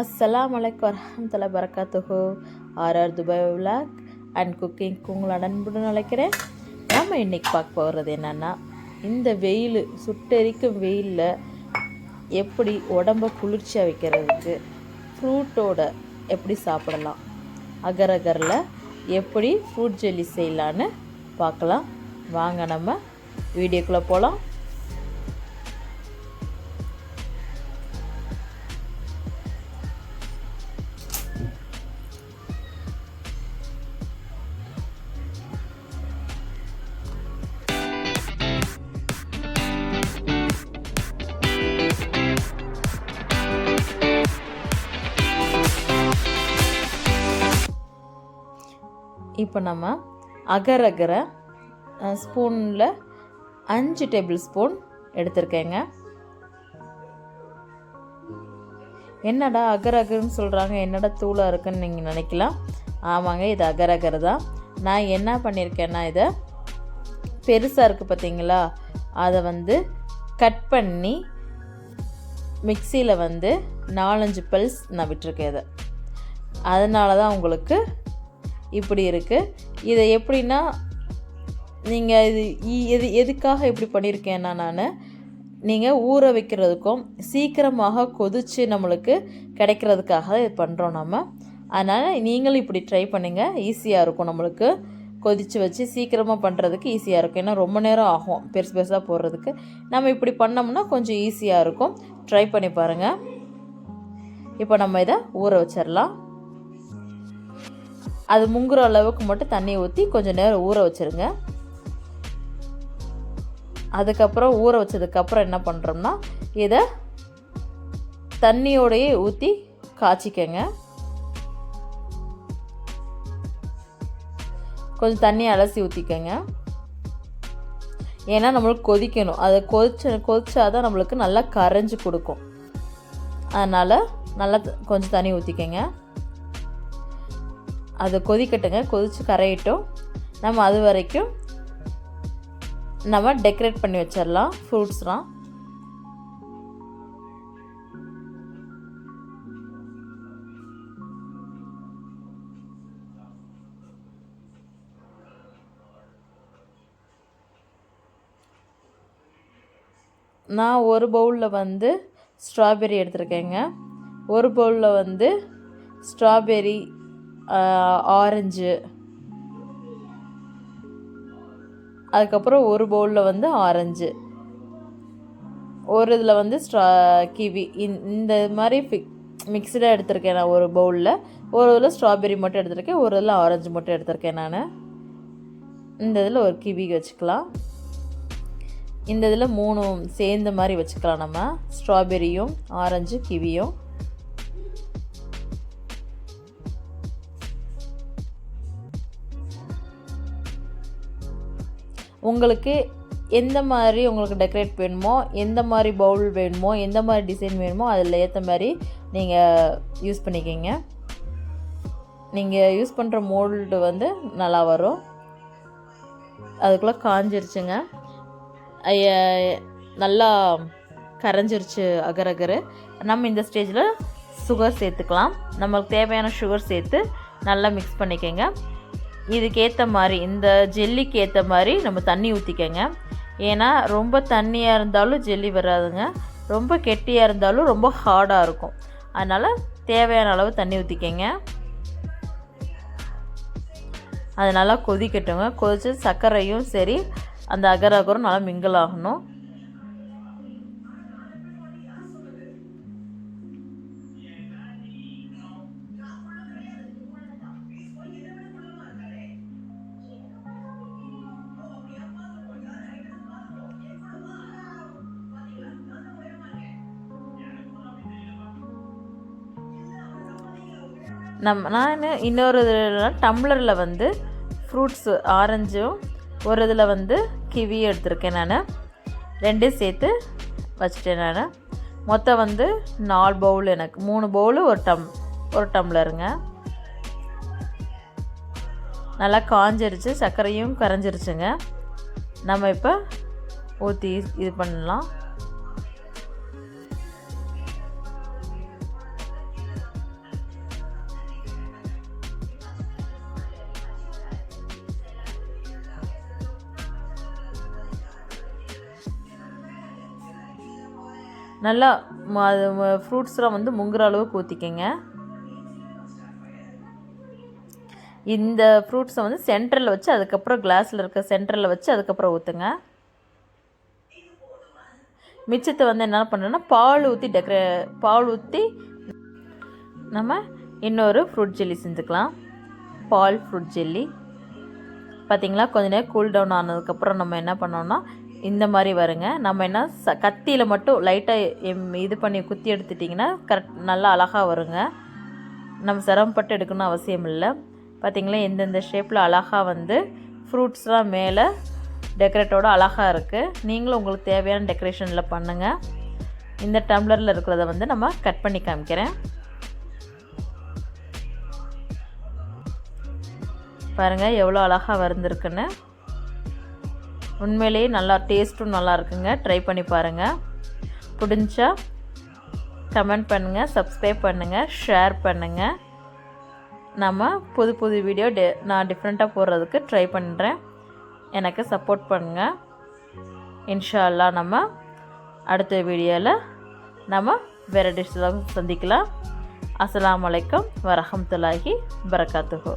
அஸ்ஸலாம் வலைக்கம் வரமத்துல R RR Dubai vlog and cooking உங்களை நண்புடன் நினைக்கிறேன் நாம் இன்றைக்கி பார்க்க போகிறது என்னென்னா இந்த வெயில் சுட்டெரிக்கும் வெயிலில் எப்படி உடம்ப குளிர்ச்சியாக வைக்கிறதுக்கு ஃப்ரூட்டோட எப்படி சாப்பிடலாம்? அகர் அகரில் எப்படி ஃப்ரூட் ஜெல்லி செய்யலான்னு பார்க்கலாம். வாங்க நம்ம வீடியோக்குள்ளே போகலாம் இப்போ நம்ம அகரகர அகரை ஸ்பூனில் அஞ்சு டேபிள் ஸ்பூன் எடுத்திருக்கேங்க. என்னடா அகர் அகர்னு சொல்கிறாங்க என்னடா தூளாக இருக்குன்னு நீங்கள் நினைக்கலாம். ஆமாங்க இது அகர் தான். நான் என்ன பண்ணியிருக்கேன்னா இதை பெருசாக இருக்குது பார்த்தீங்களா? அதை வந்து கட் பண்ணி மிக்சியில் வந்து நாலஞ்சு பல்ஸ் நான் விட்டுருக்கேன் இதை. அதனால தான் உங்களுக்கு இப்படி இருக்குது இதை எப்படின்னா நீங்கள் இது இ- எது எதுக்காக இப்படி பண்ணியிருக்கேன்னா நான் நீங்கள் ஊற வைக்கிறதுக்கும் சீக்கிரமாக கொதித்து நம்மளுக்கு கிடைக்கிறதுக்காக இது பண்ணுறோம் நம்ம அதனால் நீங்களும் இப்படி ட்ரை பண்ணுங்கள் ஈஸியாக இருக்கும் நம்மளுக்கு. கொதித்து வச்சு சீக்கிரமாக பண்ணுறதுக்கு ஈஸியாக இருக்கும். ஏன்னா ரொம்ப நேரம் ஆகும் பெருசு பெருசாக போடுறதுக்கு. நம்ம இப்படி பண்ணோம்னா கொஞ்சம் ஈஸியாக இருக்கும். ட்ரை பண்ணி பாருங்கள் இப்போ நம்ம இதை ஊற வச்சிடலாம். அது முங்குற அளவுக்கு மட்டும் தண்ணி ஊற்றி கொஞ்சம் நேரம் ஊற வச்சுருங்க. அதுக்கப்புறம் ஊற வச்சதுக்கப்புறம் என்ன பண்ணுறோம்னா இதை தண்ணியோடையே ஊற்றி காய்ச்சிக்கங்க. கொஞ்சம் தண்ணி அலசி ஊற்றிக்கங்க ஏன்னா நம்மளுக்கு கொதிக்கணும். அதை கொதிச்சு கொதிச்சாதான் நம்மளுக்கு நல்லா கரைஞ்சி கொடுக்கும். அதனால் நல்லா கொஞ்சம் தண்ணி ஊற்றிக்கங்க அது கொதிக்கட்டுங்க. கொதித்து கரையிட்டோம். நம்ம அது வரைக்கும் நம்ம டெக்கரேட் பண்ணி வச்சிடலாம் ஃப்ரூட்ஸ்லாம் நான் ஒரு பவுலில் வந்து ஸ்ட்ராபெரி எடுத்திருக்கேங்க. ஒரு பவுலில் வந்து ஸ்ட்ராபெரி ஆரஞ்சு. அதுக்கப்புறம் ஒரு பவுலில் வந்து ஆரஞ்சு. ஒரு இதில் வந்து ஸ்ட்ரா கிவி. இந்த மாதிரி ஃபிக் மிக்சடாக எடுத்திருக்கேன் நான் ஒரு பவுலில் ஒரு இதில் ஸ்ட்ராபெரி மட்டும் எடுத்திருக்கேன் ஒரு இதில் ஆரஞ்சு மட்டும் எடுத்திருக்கேன் நான். இந்த இதில் ஒரு கிவி வச்சுக்கலாம். இந்த இதில் மூணும் சேர்ந்த மாதிரி வச்சுக்கலாம் நம்ம. ஸ்ட்ராபெரியும் ஆரஞ்சு கிவியும். உங்களுக்கு எந்த மாதிரி உங்களுக்கு டெக்கரேட் வேணுமோ எந்த மாதிரி பவுல் வேணுமோ எந்த மாதிரி டிசைன் வேணுமோ அதில் ஏற்ற மாதிரி நீங்கள் யூஸ் பண்ணிக்கிங்க. நீங்கள் யூஸ் பண்ணுற மோல்டு வந்து நல்லா வரும். அதுக்குள்ளே காஞ்சிருச்சுங்க. ஐய, நல்லா கரைஞ்சிருச்சு அகர் அகர் நம்ம இந்த ஸ்டேஜில் சுகர் சேர்த்துக்கலாம். நம்மளுக்கு தேவையான சுகர் சேர்த்து நல்லா மிக்ஸ் பண்ணிக்கோங்க. இதுக்கு ஏற்ற மாதிரி இந்த ஜெல்லிக்கு ஏற்ற மாதிரி நம்ம தண்ணி ஊற்றிக்கங்க ஏன்னா ரொம்ப தண்ணியாக இருந்தாலும் ஜெல்லி வராதுங்க. ரொம்ப கெட்டியாக இருந்தாலும் ரொம்ப ஹார்டாக இருக்கும். அதனால் தேவையான அளவு தண்ணி ஊற்றிக்கங்க அது நல்லா கொதிக்கட்டுங்க. கொதித்து சர்க்கரையும் சரி அந்த அகர் அகரும் நல்லா மிங்கிள் ஆகணும். நம்ம நான் இன்னொரு டம்ளரில் வந்து ஃப்ரூட்ஸு ஆரஞ்சும் ஒரு இதில் வந்து கிவி எடுத்திருக்கேன் நான். ரெண்டையும் சேர்த்து வச்சுட்டேன் நான். மொத்தம் வந்து நாலு பவுல் எனக்கு. மூணு பவுலு ஒரு டம் ஒரு டம்ளருங்க. நல்லா காஞ்சிருச்சு. சர்க்கரையும் கரைஞ்சிருச்சுங்க. நம்ம இப்போ ஊற்றி இது பண்ணலாம். நல்லா அது ஃப்ரூட்ஸ்லாம் வந்து முங்குற அளவுக்கு ஊற்றிக்கங்க இந்த ஃப்ரூட்ஸை வந்து சென்டரில் வச்சு அதுக்கப்புறம் கிளாஸில் இருக்க சென்டரில் வச்சு அதுக்கப்புறம் ஊற்றுங்க மிச்சத்தை வந்து என்ன பண்ணுறோன்னா பால் ஊற்றி டெக்கரே பால் ஊற்றி நம்ம இன்னொரு ஃப்ரூட் ஜெல்லி செஞ்சுக்கலாம். பால் ஃப்ரூட் ஜெல்லி பார்த்தீங்களா கொஞ்ச நேரம் கூல் டவுன் ஆனதுக்கப்புறம் நம்ம என்ன பண்ணோம்னா இந்த மாதிரி வருங்க. நம்ம என்ன ச கத்தியில் மட்டும் லைட்டாக இது பண்ணி குத்தி எடுத்துட்டிங்கன்னா கரெக்ட் நல்லா அழகாக வருங்க. நம்ம சிரமப்பட்டு எடுக்கணும் அவசியம் இல்லை. பார்த்திங்களா எந்தெந்த ஷேப்பில் அழகாக வந்து ஃப்ரூட்ஸ்லாம் மேலே டெக்கரேட்டோட அழகாக இருக்குது நீங்களும் உங்களுக்கு தேவையான டெக்கரேஷனில் பண்ணுங்கள் இந்த டம்ளரில் இருக்கிறத வந்து நம்ம கட் பண்ணி காமிக்கிறேன். பாருங்கள் எவ்வளோ அழகாக வந்திருக்குன்னு. உண்மையிலேயே நல்லா டேஸ்ட்டும் நல்லா இருக்குங்க. ட்ரை பண்ணி பாருங்கள் பிடிச்சா கமெண்ட் பண்ணுங்கள் சப்ஸ்கிரைப் பண்ணுங்கள் ஷேர் பண்ணுங்கள் நம்ம புது புது வீடியோ டெ நான் டிஃப்ரெண்ட்டாக போடுறதுக்கு ட்ரை பண்ணுறேன் எனக்கு சப்போர்ட் பண்ணுங்கள் இன்ஷா நம்ம அடுத்த வீடியோவில் நம்ம வேறு டிஷ்லாம் சந்திக்கலாம். அஸ்லாம் வலைக்கம் வரஹமத்துல்லாஹி பரகாத்துகோ